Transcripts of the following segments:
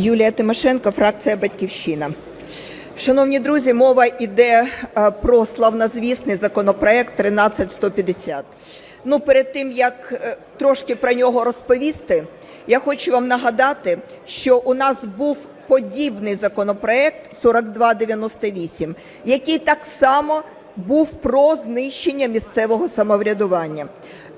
Юлія Тимошенко, фракція Батьківщина. Шановні друзі, мова йде е, про славнозвісний законопроект 13150. Ну, перед тим як е, трошки про нього розповісти, я хочу вам нагадати, що у нас був подібний законопроект 4298, який так само був про знищення місцевого самоврядування.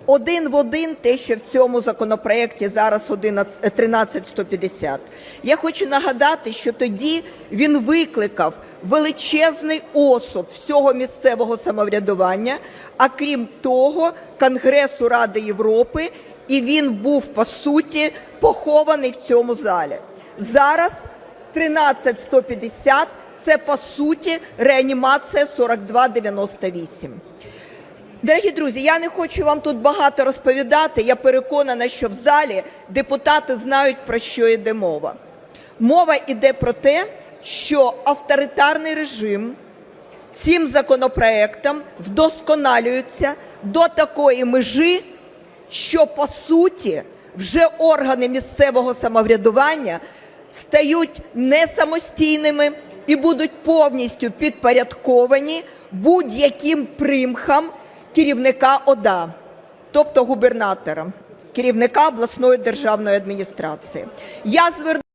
Один в один те, що в цьому законопроекті зараз 11 13150. Я хочу нагадати, що тоді він викликав величезний осуд всього місцевого самоврядування, а крім того, Конгресу Ради Європи, і він був по суті похований в цьому залі. Зараз 13150 – це по суті реанімація 4298. Дорогі друзі, я не хочу вам тут багато розповідати. Я переконана, що в залі депутати знають, про що йде мова. Мова йде про те, що авторитарний режим цим законопроектом вдосконалюється до такої межі, що по суті вже органи місцевого самоврядування стають не самостійними і будуть повністю підпорядковані будь-яким примхам керівника ОДА, тобто губернатора, керівника обласної державної адміністрації. Я зверну